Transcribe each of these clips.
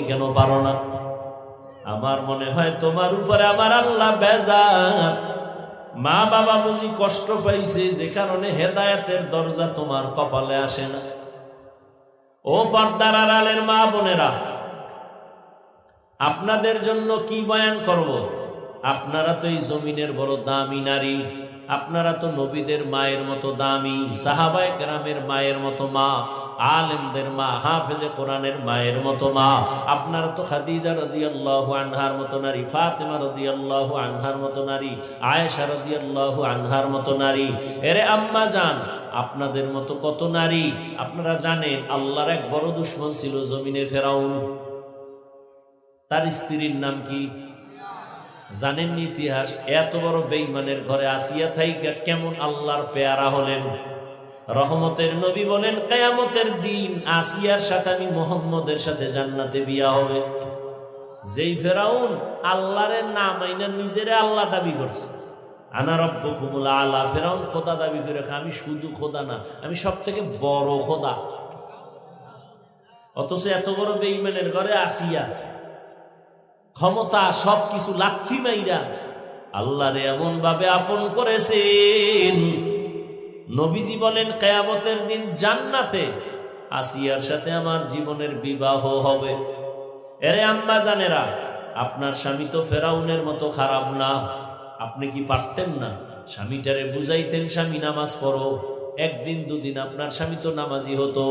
তুমি কেন পারো না? আমার মনে হয় তোমার উপরে আমার আল্লাহ বেজার। মা বাবা বুঝি কষ্ট পাইছে, যে কারণে হেদায়েতের দরজা তোমার কপালে আসে না। ও পর্দার আড়ালের মা বোনেরা, আপনাদের জন্য কি বয়ান করব? আপনারা তো এই জমিনের বড় দামি নারী, আপনারা তো নবীদের মায়ের মতো দামি সাহাবায় কেরামের মায়ের মতো মা। আলেমদের মা, হাফেজে কোরআনের মায়ের মতো মা। আপনার তো খাদিজা রদি আল্লাহ আনহার মতো নারী, ফাতেমা রদি আল্লাহ আনহার মতো নারী, আয়েশা রদি আল্লাহ আনহার মতো নারী। এরে আম্মা যান আপনাদের মতো কত নারী? আপনারা জানেন, আল্লাহর এক বড় দুশ্মন ছিল জমিনে ফেরাউন। তার স্ত্রীর নাম কি? জানেন ইতিহাস? এত বড় বেইমানের ঘরে আসিয়া থাইকা কেমন আল্লাহর পেয়ারা হলেন? রহমতের নবী বলেন, কেয়ামতের দিন আসিয়ার সাথে আমি মোহাম্মদের সাথে জান্নাতে বিয়া হবে। যেই ফেরাউন আল্লাহরের নাম আইনা নিজেরে আল্লাহ দাবি করছে। আনা রব্বকুমুল আলা। ফেরাউন খোদা দাবি করে রাখা, আমি শুধু খোদা না, আমি সব থেকে বড় খোদা। অথচ এত বড় বেইমানের ঘরে আসিয়া ক্ষমতা সবকিছু লাথি মাইরা আল্লাহরে এমন ভাবে আপন করেছেন নবীজি বলেন, কেয়ামতের দিন জান্নাতে আসিয়ার সাথে আমার জীবনের বিবাহ হবে। এরে আম্মা জানেরা, আপনার স্বামী তো ফেরাউনের মতো খারাপ না। আপনি কি পারতেন না? স্বামীটারে বুঝাইতেন, স্বামী, নামাজ পড়ো। একদিন, দুদিন আপনার স্বামী তো নামাজি হতো।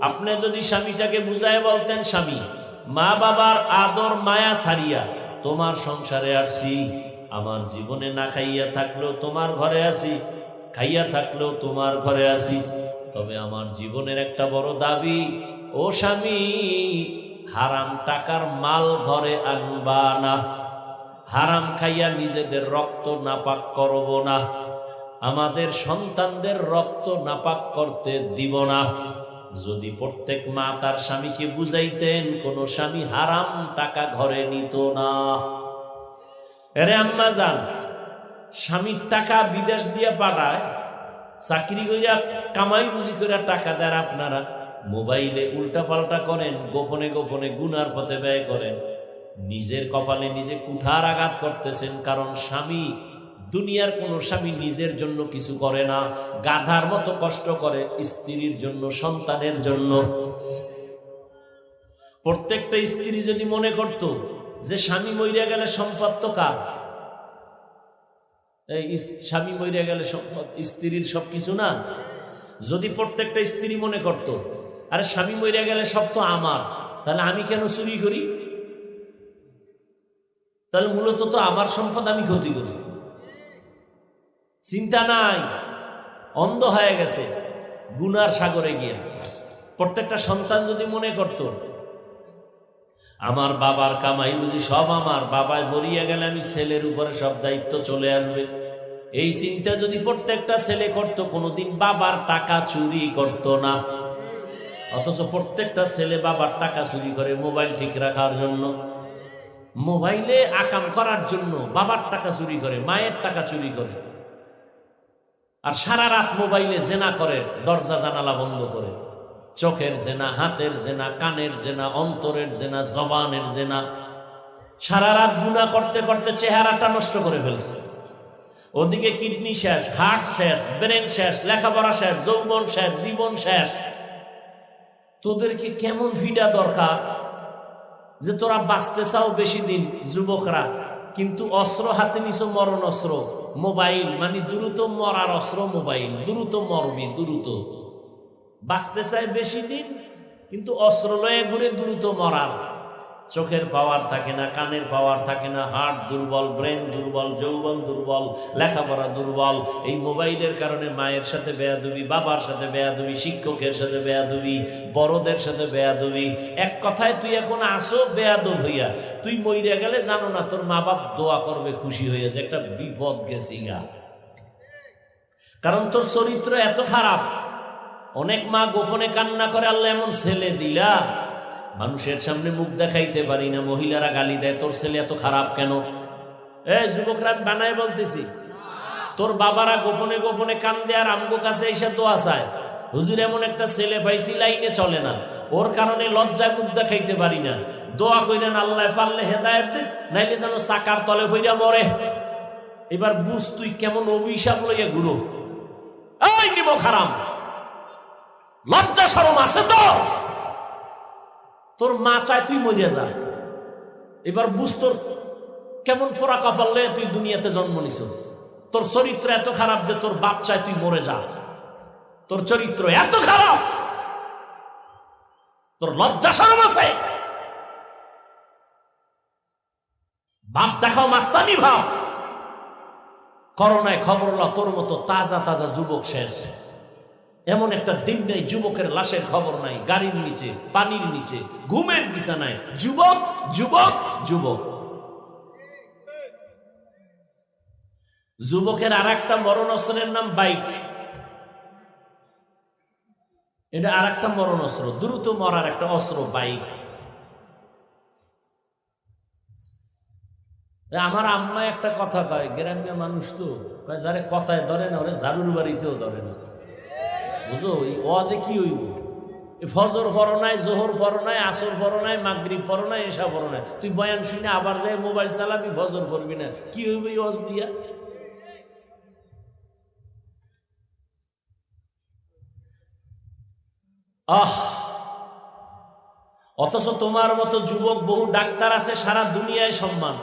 আপনি যদি স্বামীটাকে বুঝায় বলতেন, স্বামী, মা বাবার আদর, মায়া ছাড়িয়া তোমার সংসারে আসছি আমার জীবনে না খাইয়া থাকলেও তোমার ঘরে আসি। খাইয়া থাকলেও তোমার ঘরে আসি। তবে আমার জীবনের একটা বড় দাবি, ও স্বামী, হারাম টাকার মাল ঘরে আনবা না। হারাম খাইয়া নিজেদের রক্ত নাপাক করব না। আমাদের সন্তানদের রক্ত নাপাক করতে দিব না। যদি প্রত্যেক মা তার স্বামীকে বুঝাইতেন, কোন স্বামী হারাম টাকা ঘরে নিত না। এরে আম্মা যান স্বামীর টাকা বিদেশ দিয়ে পাঠায়, চাকরি কইরা কামাই রুজি করে টাকা দেন আপনারা। মোবাইলে উল্টা পাল্টা করেন, গোপনে গোপনে গুনার পথে ব্যয় করেন। নিজের কপালে নিজে কুঠার আঘাত করতেছেন, কারণ স্বামী, দুনিয়ার কোনো স্বামী নিজের জন্য কিছু করে না। গাধার মতো কষ্ট করে স্ত্রীর জন্য, সন্তানের জন্য। প্রত্যেকটা স্ত্রী যদি মনে করত যে স্বামী মরিয়া গেলে সম্পদ কার? স্বামী মরিয়া গেলে স্ত্রীর সব কিছু না? যদি প্রত্যেকটা স্ত্রী মনে করত, আরে স্বামী মরিয়া গেলে সব তো আমার, তাহলে আমি কেন চুরি করি? তাহলে মূলত তো আমার সম্পদ আমি ক্ষতি করি। চিন্তা নাই, অন্ধ হয়ে গেছে, গুনার সাগরে গিয়া। প্রত্যেকটা সন্তান যদি মনে করত আমার বাবার কামাই রুজি সব আমার। বাবায় মরিয়া গেলে আমি ছেলের উপরে সব দায়িত্ব চলে আসবে। এই চিন্তা যদি প্রত্যেকটা ছেলে করত, কোনোদিন বাবার টাকা চুরি করত না। অথচ প্রত্যেকটা ছেলে বাবার টাকা চুরি করে মোবাইল ঠিক রাখার জন্য। মোবাইলে আকাম করার জন্য বাবার টাকা চুরি করে, মায়ের টাকা চুরি করে। আর সারা রাত মোবাইলে জেনা করে, দরজা জানালা বন্ধ করে। চোখের জেনা, হাতের জেনা, কানের জেনা, অন্তরের জেনা, জবানের জেনা। সারা রাত গুণা করতে করতে চেহারাটা নষ্ট করে ফেলছে। ওদিকে কিডনি শেষ, হার্ট শেষ, ব্রেন শেষ, লেখাপড়া শেষ, যৌবন শেষ, জীবন শেষ। তোদেরকে কেমন ফিডা দরকার? যে তোরা বাঁচতে চাও বেশি দিন যুবকরা, কিন্তু অস্ত্র হাতে নিছ মরণ অস্ত্র। মোবাইল মানে দ্রুত মরার অস্ত্র মোবাইল, দ্রুত মরবি দ্রুত। বাঁচতে চায় বেশি দিন, কিন্তু অস্ত্র লয়ে ঘুরে দ্রুত মরার। চোখের পাওয়ার থাকে না, কানের পাওয়ার থাকে না হার্ট দুর্বল, ব্রেন দুর্বল, যৌবন দুর্বল, লেখাপড়া দুর্বল। এই মোবাইলের কারণে মায়ের সাথে বেয়াদুবি, বাবার সাথে বেয়াদুবি, শিক্ষকের সাথে বেয়াদুবি, বড়দের সাথে বেয়াদুবি। এক কথায় তুই এখন আসো বেয়াদব হইয়া। তুই মইরা গেলে জানো না তোর মা বাপ দোয়া করবে, খুশি হয়েছে একটা বিপদ গেছি গা। কারণ তোর চরিত্র এত খারাপ অনেক মা গোপনে কান্না করে, আল্লাহ এমন ছেলে দিলা। মানুষের সামনে মুখ দেখাইতে পারি না, মহিলারা গালি দেয়, তোর ছেলে এত খারাপ কেন? এ যুবকরা বানায় বলতেছি, তোর বাবারা গোপনে গোপনে কান্দে আর আমগো কাছে এসে দোয়া চায়। হুজুর, এমন একটা ছেলে পাইছি, লাইনে চলে না। ওর কারণে লজ্জা মুখ দেখাইতে পারি না। দোয়া কইলেন আল্লাহ পারলে হেদায়ত দিক, নাইলে যেন চাকার তলে হইয়া মরে। এবার বুঝ তুই কেমন অভিশাপ লইয়া ঘুরো। এই খারাম লজ্জা সরম আছে তো? তোর মা চায় তুই মরিয়া যা। এবার বুঝ তোর কেমন পোড়া কপাল লয়ে তুই দুনিয়াতে জন্ম নিছ। তোর চরিত্র এত খারাপ যে তোর বাপ চায় তুই মরে যা। তোর চরিত্র এত খারাপ, তোর লজ্জা সরম আছে। বাপ দেখাও মাস্তানি ভাব। করোনায় খবর তোর মতো তাজা তাজা যুবক শেষ। এমন একটা দিন নেই, যুবকের লাশের খবর নাই, গাড়ির নিচে, পানির নিচে, ঘুমের বিছানায়, যুবক যুবক যুবক। যুবকের আর একটা মরণ অস্ত্রের নাম বাইক। এটা আর একটা মরণ অস্ত্র দ্রুত মরার একটা অস্ত্র, বাইক। আমার আম্মা একটা কথা কয়, গ্রাম্য মানুষ তো যারে কথায় ধরে না, ওরে ঝাড়ুর বাড়িতেও ধরে না। বুঝো, এই ওয়াজে কি হইব? ফজর পড়ো নাই, জোহর পড়ো নাই, আসর পড়ো নাই, মাগরিব পড়ো নাই এসা পড়ো নাই। তুই বয়ান শুনে আবার যাই মোবাইল চালাবি, ফজর পড়বি না। কি হইব এই ওয়াজ দিয়া? আহ! অথচ তোমার মতো যুবক, বহু ডাক্তার আছে, সারা দুনিয়ায় সম্মান।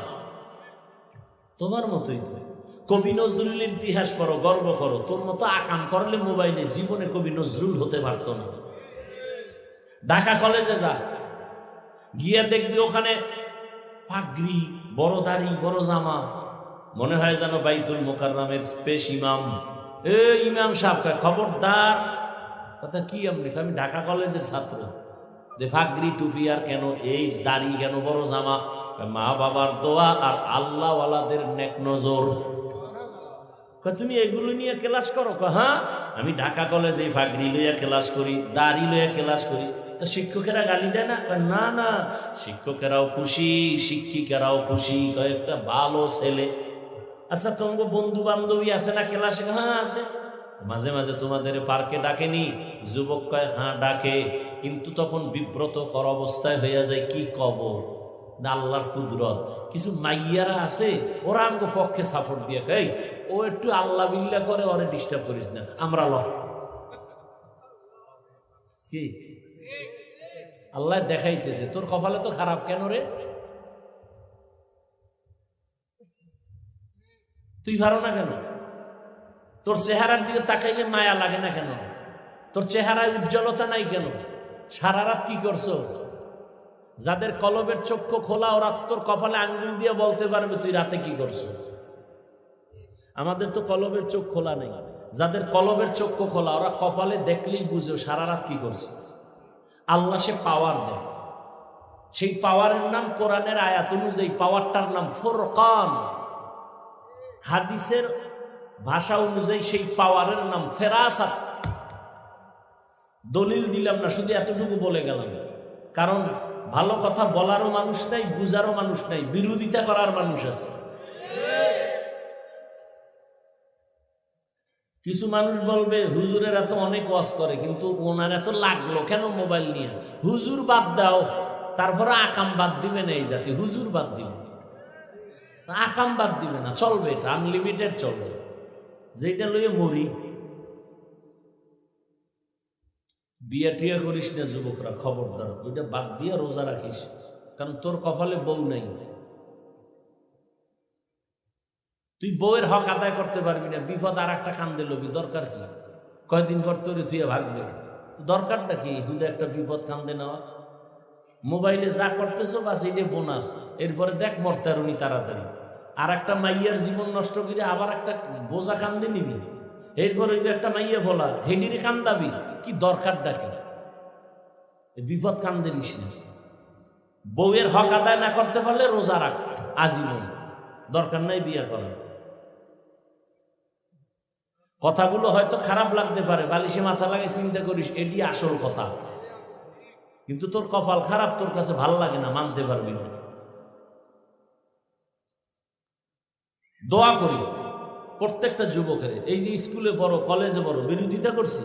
তোমার মতোই তো। কবি নজরুল ইতিহাস করো গর্ব করো। তোর মতো আকাম করলে মোবাইলে জীবনে কবি নজরুল হতে পারতো না। ঢাকা কলেজে যা। গিয়ে দেখবি ওখানে পাগড়ি, বড় দাড়ি, বড় জামা। মনে হয় যেন বাইতুল মোকাররামের স্পেশ ইমাম। এ, ইমাম সাহেব খবরদার। কথা কি আপনি? আমি ঢাকা কলেজের ছাত্র। যে ফাগরি টুপি আর কেন, এই দাড়ি কেন, বড় জামা। মা বাবার দোয়া আর আল্লাহওয়ালাদের নেক নজর। তুমি এগুলো নিয়ে ক্লাস করো? হ্যাঁ আমি ঢাকা কলেজে ফাগরি লইয়া ক্লাস করি, দাড়ি লইয়া ক্লাস করি। তা শিক্ষকেরা গালি দেয় না? না না, শিক্ষকেরাও খুশি, শিক্ষিকারাও খুশি। কয়, একটা ভালো ছেলে। আচ্ছা তোমার বন্ধু বান্ধবী আছে না ক্লাসে? হ্যাঁ আছে। মাঝে মাঝে তোমাদের পার্কে ডাকেনি? যুবক কয় হ্যাঁ ডাকে। কিন্তু তখন বিব্রত কর অবস্থায় হইয়া যায়, কি কব না আল্লাহর কুদরত। কিছু মাইয়ারা আছে, ওরা আমাকে পক্ষে সাপোর্ট দিয়ে কই ও একটু আল্লাহ বিল্লা করে, ওরে ডিস্টার্ব করিস না, আমরা ল কি? আল্লাহ দেখাইতেছে, তোর কপালে তো খারাপ কেন রে? তুই পারো না কেন? তোর চেহারার দিকে তাকাইলে মায়া লাগে না কেন? তোর চেহারায় উজ্জ্বলতা নাই কেন? সারা রাত কি করছ? যাদের কলবের চক্ষু খোলা ওরা তোর কপালে আঙ্গুল দিয়ে বলতে পারবে, তুই রাতে কি করছ? আমাদের তো কলবের চোখ খোলা নেই। যাদের কলবের চক্ষু খোলা, ওরা কপালে দেখলেই বুঝো সারা রাত কি করছে। আল্লাহ সে পাওয়ার দেয়। সেই পাওয়ারের নাম কোরআনের আয়াত অনুযায়ী পাওয়ারটার নাম ফোরকান। হাদিসের ভাষা অনুযায়ী সেই পাওয়ারের নাম ফেরাসাত। দলিল দিলাম না, শুধু এতটুকু বলে গেলাম। কারণ ভালো কথা বলারও মানুষ নাই, বুঝারও মানুষ নাই, বিরোধিতা করার মানুষ আছে। কিছু মানুষ বলবে, হুজুরের এত অনেক ওয়াজ করে, কিন্তু ওনার এত লাগল কেন মোবাইল নিয়ে? হুজুর বাদ দাও তারপরে আকাম বাদ দিবে না এই জাতি, হুজুর বাদ দিবে আকাম বাদ দিবে না, চলবে এটা আনলিমিটেড চলবে। যেটা লইয়ে মরি। বিয়া টিয়া করিস না যুবকরা, খবরদার। ওইটা বাদ দিয়ে রোজা রাখিস। কারণ তোর কপালে বউ নাই। তুই বউয়ের হক আদায় করতে পারবি না। বিপদ আর একটা কান্দে লবি। দরকার কি? কয়দিন পর তোরে তুই ভাগবে। দরকারটা কি? হুদা একটা বিপদ কান্দে নেওয়া। মোবাইলে যা করতেছো, বাস এইটা বোনাস। এরপরে দেখ মরতে আর উনি তাড়াতাড়ি। আর একটা মাইয়ার জীবন নষ্ট করে আবার একটা বোঝা কান্দে নিবি। এরপর ওই একটা মাইয়া বলা হেডিরে কান্দাবি কি দরকার ডাকে বিপদ কান্দে নিস বউয়ের হক আদায় না করতে পারলে রোজা রাখ আজীবন দরকার নাই বিয়ে করা কথাগুলো হয়তো খারাপ লাগতে পারে, বালিশে মাথা লাগে চিন্তা করিস, এটি আসল কথা। কিন্তু তোর কপাল খারাপ, তোর কাছে ভালো লাগে না, মানতে পারবি না। দোয়া করি। প্রত্যেকটা যুবকের, এই যে স্কুলে বড় কলেজে বড় বিরোধিতা করছি।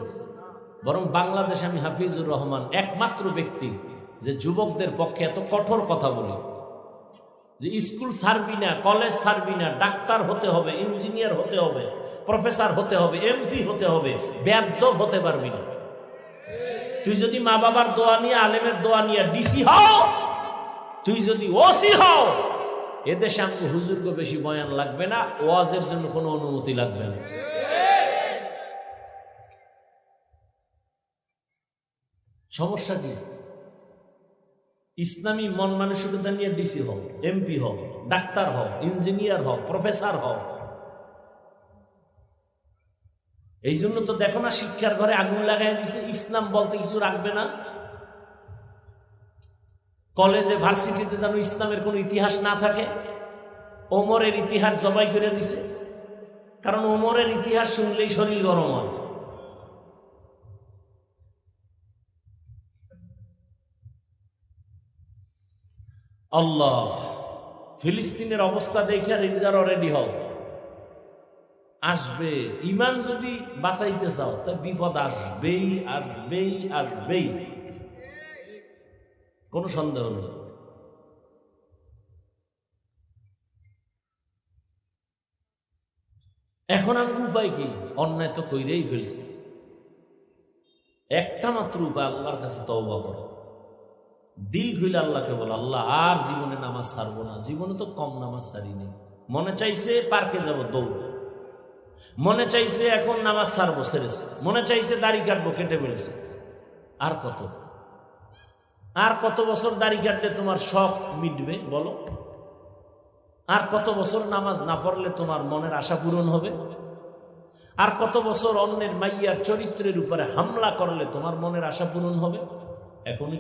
বরং বাংলাদেশে আমি হাফিজুর রহমান একমাত্র ব্যক্তি যে যুবকদের পক্ষে এত কঠোর কথা বলি। যে স্কুল ছাড়বি না, কলেজ ছাড়বি না, ডাক্তার হতে হবে, ইঞ্জিনিয়ার হতে হবে, প্রফেসর হতে হবে, এমপি হতে হবে বেদ্যব হতে পারবি না। তুই যদি মা বাবার দোয়া নিয়ে, আলেমের দোয়া নিয়ে ডিসি হও, তুই যদি ওসি হও এদেশে আমাকে হুজুরকে বেশি বয়ান লাগবে না, ওয়াজের জন্য কোনো অনুমতি লাগবে না। সমস্যা কি? ইসলামী মন মানসিকতা নিয়ে ডিসি হও, এমপি হও, ডাক্তার হও, ইঞ্জিনিয়ার হও, প্রফেসর হও। এই জন্য তো দেখো না, শিক্ষার ঘরে আগুন লাগাই দিছে, ইসলাম বলতে কিছু রাখবে না। কলেজে, ভার্সিটিতে যেন ইসলামের কোনো ইতিহাস না থাকে, ওমরের ইতিহাস জবাই করে দিছে। কারণ ওমরের ইতিহাস শুনলেই শরীর গরম হয়। আল্লাহ, ফিলিস্তিনের অবস্থা দেখে রিজার্ভ রেডি হও। আসবে। ইমান যদি বাঁচাইতে চাও, তা বিপদ আসবেই আসবেই আসবেই। কোনো সন্দেহ নেই। এখন আমি উপায় কি? অন্যায় তো কইরেই ফেলছি। একটা মাত্র উপায়, আল্লাহর কাছে তওবা করো। দিল খুলে আল্লাহকে বলো, আল্লাহ, আর জীবনে নামাজ ছাড়বো না। জীবনে তো কম নামাজ নেই। মনে চাইছে পার্কে যাব দৌড়। মনে চাইছে এখন নামাজ সারবো সেরেছে। মনে চাইছে দাড়ি কাটবো, কেটে ফেলেছে। আর কত? আর কত বছর দাড়ি কাটলে তোমার শখ মিটবে, বলো? আর কত বছর নামাজ না পড়লে তোমার মনের আশা পূরণ হবে? আর কত বছর অন্যের মাইয়ার চরিত্রের উপরে হামলা করলে তোমার মনের আশা পূরণ হবে? এখনই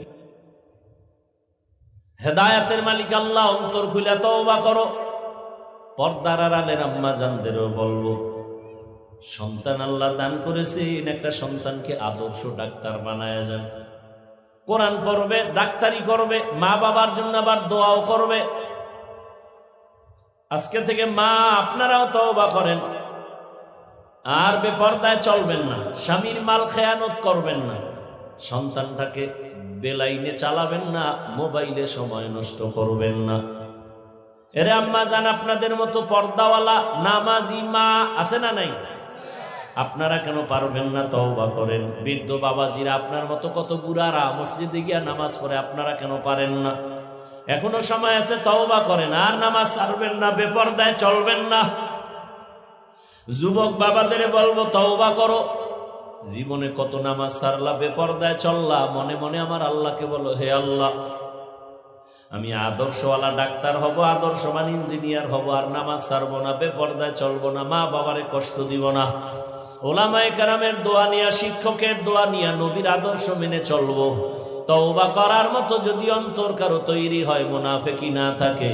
হেদায়াতের মালিক আল্লাহ, অন্তর খুলে তওবা করো। পর্দার আড়ালের আম্মা জানদেরও বলব, সন্তান আল্লাহ দান করেছেন, একটা সন্তানকে আদর্শ ডাক্তার বানায় যান। কোরআন পড়বে, ডাক্তারি করবে, মা বাবার জন্য আবার দোয়াও করবে। আজকে থেকে মা, আপনারাও তওবা করেন। আর বেপর্দায় চলবেন না, স্বামীর মাল খেয়ানত করবেন না। সন্তানটাকে বেলাইনে চালাবেন না, মোবাইলে সময় নষ্ট করবেন না। এরে আম্মা জান, আপনাদের মতো পর্দাওয়ালা, নামাজি মা আছে না নাই? আপনারা কেন পারবেন না তওবা করেন? বৃদ্ধ বাবাজিরা আপনার মতো কত বুড়ারা মসজিদে গিয়া নামাজ পড়ে, আপনারা কেন পারেন না? এখনও সময় আছে, তওবা করেন, আর নামাজ ছাড়বেন না, বেপর্দায় চলবেন না। যুবক বাবাদের বলব, তওবা করো। জীবনে কত নামাজ সারলা বেপর্দায় চললা, মনে মনে আমার আল্লাহকে বলো, হে আল্লাহ, আমি আদর্শওয়ালা ডাক্তার হব, আদর্শবান ইঞ্জিনিয়ার হব, আর নামাজ সারবো না, বেপর্দায় চলবো না, মা বাবারে কষ্ট দিব না। ওলামায়ে কারামের দোয়া নিয়া, শিক্ষকের দোয়া নিয়া নবীর আদর্শ মেনে চলবো। তওবা করার মতো যদি অন্তর কারও তৈরি হয় মুনাফেকি না থাকে।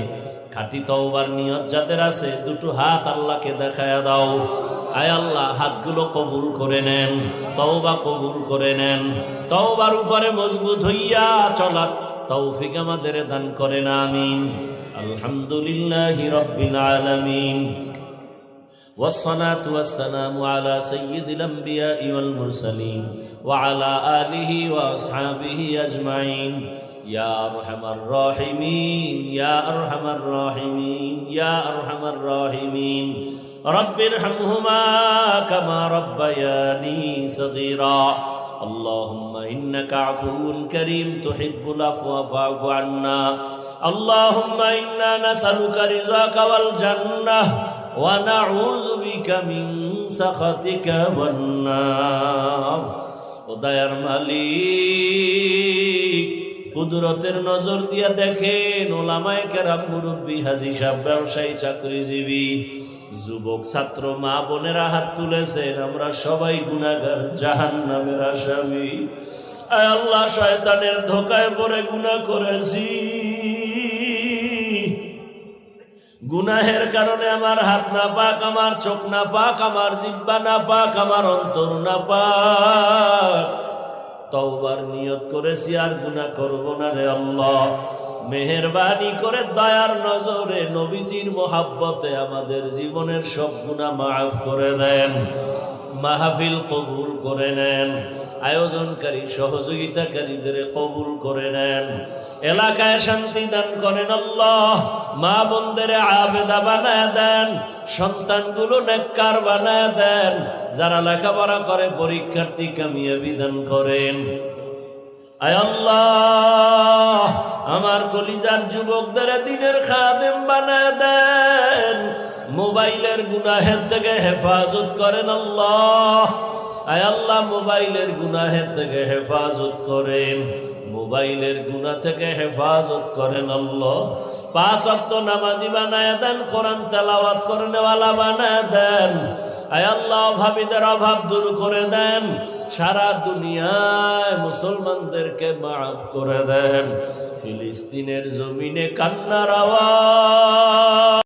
খাটি তওবার নিয়ত যাদের আছে, দুটো হাত আল্লাহকে দেখায় দাও। আয় আল্লাহ, হাতগুলো কবুল করে নেন, তওবা কবুল করে নেন। তওবার উপরে মজবুত হইয়া চলার তৌফিক আমাদের দান করে করেন, আমিন। আলহামদুলিল্লাহি রাব্বিল আলামিন। والصلاة والسلام على سيد الأنبياء والمرسلين وعلى آله وأصحابه أجمعين. يا أرحم الراحمين يا أرحم الراحمين يا أرحم الراحمين. رب ارحمهما كما ربياني صغيرا. اللهم إنك عفو كريم تحب العفو فاعف عنا. اللهم إنا نسألك رضاك والجنة ونعوذ بك من سخطك والنار উদয়ার মালিক কুদরতের নজর দিয়া দেখেন ওলামায় কেরাম মুরব্বী হাজি সাহেব ব্যবসায়ী চাকরিজীবী যুবক ছাত্র মা বোনেরা হাত তুলেছেন আমরা সবাই গুণাগার জাহান নামের আসামি আয় আল্লাহ শয়তানের ধোকায় পড়ে গুণা করেছি গুনাহের কারণে আমার হাত না পাক, আমার চোখ না পাক, আমার জিব্বা না পাক, আমার অন্তর না পাক। তওবার নিয়ত করেছি, আর গুনাহ করব না রে আল্লাহ। মেহেরবানি করে দয়ার নজরে নবীজির মোহাব্বতে আমাদের জীবনের সব গুনাহ মাফ করে দেন। মাহফিল কবুল করে নেন। আয়োজনকারী, সহযোগিতাকারীদের কবুল করে নেন। এলাকায় শান্তি দান করেন আল্লাহ। মা বোনদের আবেদা বানায় দেন, সন্তানগুলো নেককার বানায় দেন, যারা লেখাপড়া করে, পরীক্ষার্থী কামিয়াবি দান করেন। আমার কলিজার যুবকদের দিনের খাদেম বানায় দেন। মোবাইলের গুনাহের থেকে হেফাজত করেন আল্লাহ। আয় আল্লাহ, মোবাইলের গুনাহের থেকে হেফাজত করেন। মোবাইলের গুণা থেকে হেফাজত করেন আল্লাহ। পাঁচ অক্ত নামাজি বানায় দেন, কোরআন তেলাওয়াত করনেওয়ালা বানায় দেন। আয় আল্লাহ, অভাবীদের অভাব দূর করে দেন। সারা দুনিয়ায় মুসলমানদেরকে মাফ করে দেন। ফিলিস্তিনের জমিনে কান্নার আওয়াজ।